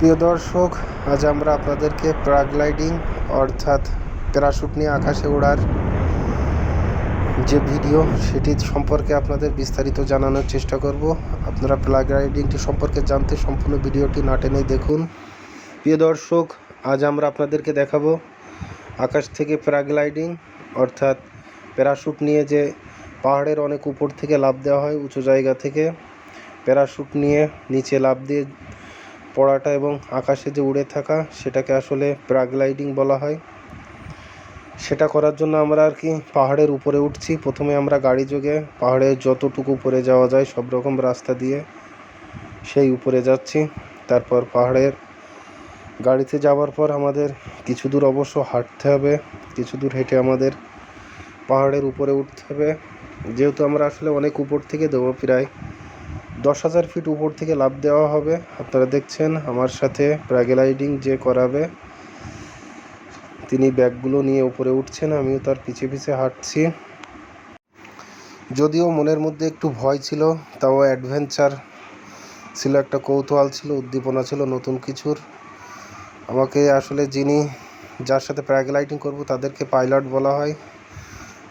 প্রিয় দর্শক, আজ আমরা আপনাদেরকে প্যারাগ্লাইডিং, অর্থাৎ প্যারাশুট নিয়ে আকাশে ওড়ার যে ভিডিও, সেটি সম্পর্কে আপনাদের বিস্তারিত জানানোর চেষ্টা করব। আপনারা প্যারাগ্লাইডিংটি সম্পর্কে জানতে সম্পূর্ণ ভিডিওটি না টেনেই দেখুন। প্রিয় দর্শক, আজ আমরা আপনাদেরকে দেখাবো আকাশ থেকে প্যারাগ্লাইডিং, অর্থাৎ প্যারাশুট নিয়ে যে পাহাড়ের অনেক উপর থেকে লাফ দেওয়া হয়, উঁচু জায়গা থেকে। প্যারাশুট নিয়ে নিচে লাফ দিয়ে পড়াটা এবং আকাশে যে উড়ে থাকা সেটাকে আসলে প্যারাগ্লাইডিং বলা হয়। সেটা করার জন্য আমরা আর কি পাহাড়ের উপরে উঠছি। প্রথমে আমরা গাড়ি যোগে পাহাড়ের যতটুকু উপরে যাওয়া যায় সব রকম রাস্তা দিয়ে সেই উপরে যাচ্ছি। তারপর পাহাড়ের গাড়িতে যাওয়ার পর আমাদের কিছু দূর অবশ্য হাঁটতে হবে, কিছু দূর হেঁটে আমাদের পাহাড়ের উপরে উঠতে হবে। যেহেতু আমরা আসলে অনেক উপর থেকে দেবো প্রায়। দশ হাজার ফিট উপর থেকে লাভ দেওয়া হবে। আপনারা দেখছেন আমার সাথে প্যারাগ্লাইডিং যে করাবে, তিনি ব্যাগগুলো নিয়ে উপরে উঠছেন, আমিও তার পিছে পিছে হাঁটছি। যদিও মনের মধ্যে একটু ভয় ছিল, তাও অ্যাডভেঞ্চার ছিল, একটা কৌতূহল ছিল, উদ্দীপনা ছিল নতুন কিছুর। আমাকে আসলে যিনি যার সাথে প্যারাগ্লাইডিং করব, তাদেরকে পাইলট বলা হয়।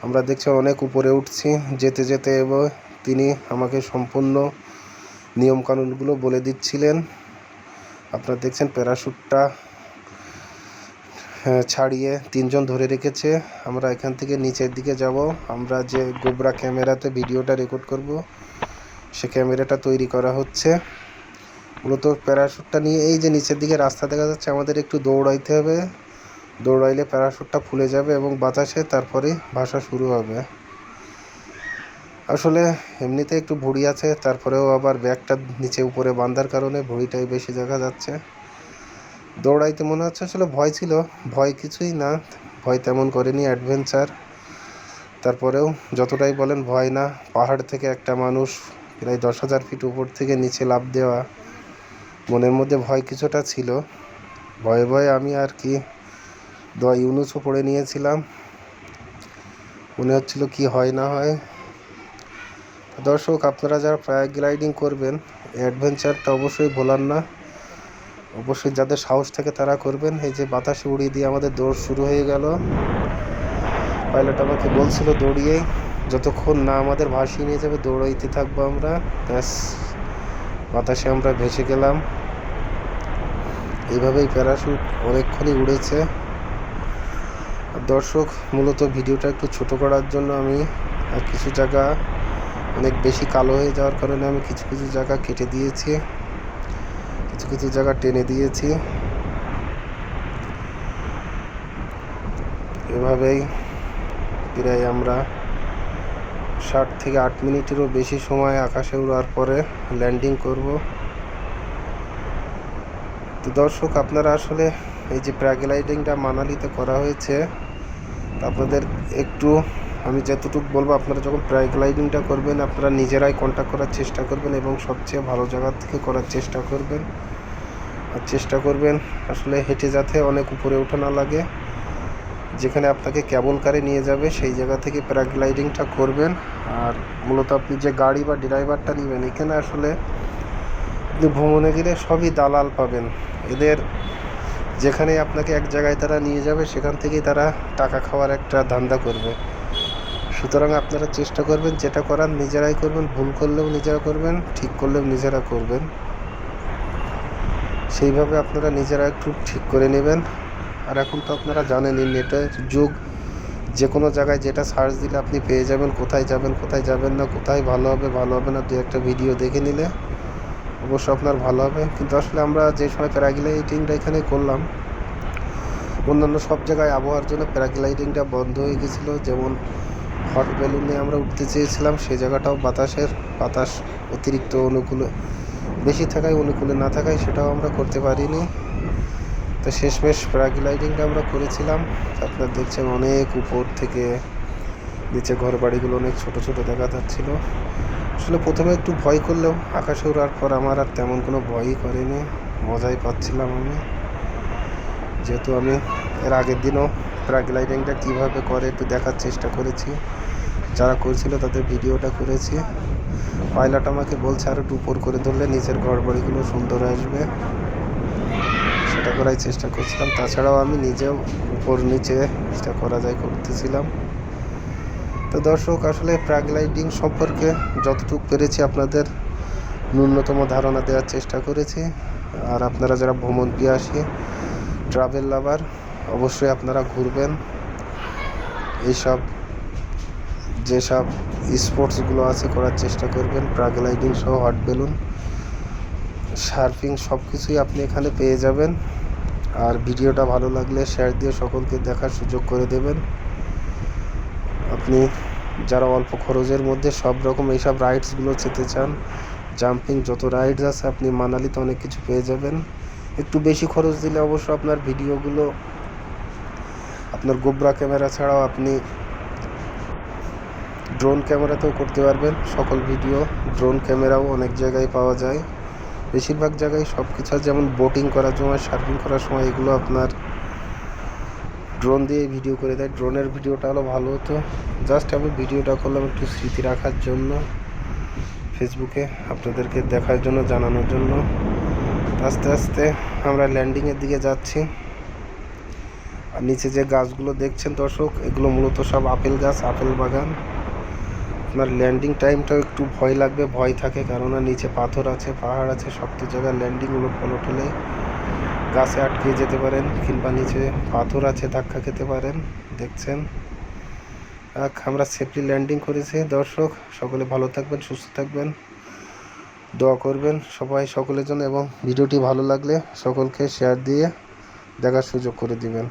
আমরা দেখছি অনেক উপরে উঠছি, যেতে যেতে এবার তিনি আমাকে সম্পূর্ণ নিয়মকানুনগুলো বলে দিচ্ছিলেন। আপনারা দেখছেন প্যারাশুটটা হ্যাঁ, ছাড়িয়ে তিনজন ধরে রেখেছে। আমরা এখান থেকে নিচের দিকে যাব। আমরা যে গোবরা ক্যামেরাতে ভিডিওটা রেকর্ড করব সে ক্যামেরাটা তৈরি করা হচ্ছে। মূলত প্যারাশুটটা নিয়ে এই যে নিচের দিকে রাস্তা দেখা যাচ্ছে আমাদের একটু দৌড়াইতে হবে। দৌড়াইলে প্যারাশুটটা খুলে যাবে এবং বাতাসে তারপরে ভাসা শুরু হবে। আসলে এমনিতে একটু ভুঁড়ি আছে, তারপরেও আবার ব্যাগটা নিচে উপরে বাঁধার কারণে ভুঁড়িটাই বেশি দেখা যাচ্ছে। দৌড়াইতে মনে হচ্ছে আসলে ভয় ছিল, ভয় কিছুই না, ভয় তেমন করেনি অ্যাডভেঞ্চার তারপরেও যতটাই বলেন ভয় না, পাহাড় থেকে একটা মানুষ প্রায় দশ হাজার ফিট উপর থেকে নিচে লাফ দেওয়া, মনের মধ্যে ভয় কিছুটা ছিল। ভয়ে ভয়ে আমি আর কি দোয়া ইউনুসও পড়ে নিয়েছিলাম। মনে হচ্ছিল কি হয় না হয় দর্শক, আপনারা যারা প্যারাগ্লাইডিং করবেন অ্যাডভেঞ্চারটা অবশ্যই ভোলার না। অবশ্যই যাদের সাহস থাকে তারা করবেন। এই যে বাতাসে উড়িয়ে দিয়ে আমাদের দৌড় শুরু হয়ে গেল। পাইলট আমাকে বলছিল দৌড়িয়েই যতক্ষণ না আমাদের ভাসিয়ে নিয়ে যাবে, দৌড়াইতে থাকব আমরা। ব্যাস, বাতাসে আমরা ভেসে গেলাম। এইভাবেই প্যারাশুট অনেকক্ষণই উড়েছে। দর্শক, মূলত ভিডিওটা একটু ছোট করার জন্য আমি কিছু জায়গা অনেক বেশি কালো হয়ে যাওয়ার কারণে আমি কিছু কিছু জায়গা কেটে দিয়েছি। কিছু কিছু জায়গা টেনে দিয়েছি। এভাবেই প্রায় আমরা ষাট থেকে আট মিনিটেরও বেশি সময় আকাশে উড়ার পরে ল্যান্ডিং করব। তো দর্শক, আপনারা আসলে এই যে প্যারাগ্লাইডিংটা মানালিতে করা হয়েছে আপনাদের একটু আমি যতটুকু বলব, আপনারা যখন প্যারাগ্লাইডিংটা করবেন, আপনারা নিজেরাই কন্ট্যাক্ট করার চেষ্টা করবেন এবং সবচেয়ে ভালো জায়গা থেকে করার চেষ্টা করবেন। আর চেষ্টা করবেন আসলে হেঁটে যাতে অনেক উপরে ওঠা না লাগে। যেখানে আপনাকে ক্যাবল কারে নিয়ে যাবে, সেই জায়গা থেকে প্যারাগ্লাইডিংটা করবেন। আর মূলত আপনি যে গাড়ি বা ড্রাইভারটা নেবেন, এখানে আসলে আপনি ভ্রমণে গেলে সবই দালাল পাবেন। এদের যেখানে আপনাকে এক জায়গায় তারা নিয়ে যাবে, সেখান থেকেই তারা টাকা খাওয়ার একটা ধান্দা করবে। সুতরাং আপনারা চেষ্টা করবেন, যেটা করার নিজেরাই করবেন, ভুল করলেও নিজেরা করবেন, ঠিক করলেও নিজেরা করবেন। সেইভাবে আপনারা নিজেরা একটু ঠিক করে নেবেন। আর এখন তো আপনারা জানেনই, নেটের যুগ যে কোনো জায়গায় যেটা সার্চ দিলে আপনি পেয়ে যাবেন, কোথায় যাবেন কোথায় যাবেন না, কোথায় ভালো হবে ভালো হবে না দু একটা ভিডিও দেখে নিলে অবশ্য আপনার ভালো হবে। কিন্তু আসলে আমরা যে সময় প্যারাগ্লাইডিংটা এখানে করলাম, অন্যান্য সব জায়গায় আবহাওয়ার জন্য প্যারাগ্লাইডিংটা বন্ধ হয়ে গেছিল। যেমন হট বেলুনে আমরা উঠতে চেয়েছিলাম সেই জায়গাটাও বাতাসের, বাতাস অতিরিক্ত অনুকূলে, বেশি থাকায় অনুকূলে না থাকায় সেটাও আমরা করতে পারিনি। তো শেষমেশ প্যারাগ্লাইডিংটা আমরা করেছিলাম, আপনারা দেখছেন অনেক উপর থেকে নিচে ঘর বাড়িগুলো অনেক ছোট ছোট দেখা যাচ্ছিল। আসলে প্রথমে একটু ভয় করলেও আকাশে ওড়ার পর আমার আর তেমন কোনো ভয়ই করেনি, মজাই পাচ্ছিলাম আমি। যেহেতু আমি এর আগের দিনও প্যারাগ্লাইডিংটা কীভাবে করে একটু দেখার চেষ্টা করেছি। যারা করছিল তাদের ভিডিওটা করেছি। পাইলট আমাকে বলছে আরও একটু উপর করে ধরলে নিচের ঘর বাড়িগুলো সুন্দর আসবে। সেটা করার চেষ্টা করছিলাম। তাছাড়াও আমি নিজেও উপর নিচে যেটা করা যায় করতেছিলাম। তো দর্শক, আসলে প্যারাগ্লাইডিং সম্পর্কে যতটুকু পেরেছি আপনাদের ন্যূনতম ধারণা দেওয়ার চেষ্টা করেছি। আর আপনারা যারা ভ্রমণ পিয়াসী ট্রাভেল লাভার অবশ্যই আপনারা ঘুরবেন। এইসব, যেসব স্পোর্টসগুলো আছে করার চেষ্টা করবেন। প্যারাগ্লাইডিং সহ হট বেলুন, সার্ফিং সব কিছুই আপনি এখানে পেয়ে যাবেন। আর ভিডিওটা ভালো লাগলে শেয়ার দিয়ে সকলকে দেখার সুযোগ করে দেবেন। আপনি যারা অল্প খরচের মধ্যে সব রকম এইসব রাইডসগুলো যেতে চান জাম্পিং যত রাইডস আছে, আপনি মানালিতে অনেক কিছু পেয়ে যাবেন। একটু বেশি খরচ দিলে অবশ্য আপনার ভিডিওগুলো আপনার গোবরা ক্যামেরা ছাড়াও আপনি ড্রোন ক্যামেরাতেও করতে পারবেন। সকল ভিডিও ড্রোন ক্যামেরাও অনেক জায়গায় পাওয়া যায়। বেশিরভাগ জায়গায় সব কিছু যেমন বোটিং করার সময় সার্ফিং করার সময় এগুলো আপনার ড্রোন দিয়ে ভিডিও করে দেয়। ড্রোনের ভিডিওটা হলো ভালো হতো। জাস্ট আমি ভিডিওটা করলাম একটু স্মৃতি রাখার জন্য, ফেসবুকে আপনাদেরকে দেখার জন্য, জানানোর জন্য। আস্তে আস্তে আমরা ল্যান্ডিংয়ের দিকে যাচ্ছি। আর নিচে যে গাছগুলো দেখছেন দর্শক, এগুলো মূলত সব আপেল গাছ, আপেল বাগান। আপনার ল্যান্ডিং টাইমটাও একটু ভয় লাগবে, ভয় থাকে কেননা নিচে পাথর আছে, পাহাড় আছে শক্ত জায়গায় ল্যান্ডিং উলট হলে গাছে আটকে যেতে পারেন কিংবা নিচে পাথর আছে, ধাক্কা খেতে পারেন, দেখছেন। আমরা সেফলি ল্যান্ডিং করেছি। দর্শক, সকলে ভালো থাকবেন, সুস্থ থাকবেন। দোয়া করবেন সবাই সকলের জন্য এবং ভিডিওটি ভালো লাগলে সকলকে শেয়ার দিয়ে দেখার সুযোগ করে দিবেন।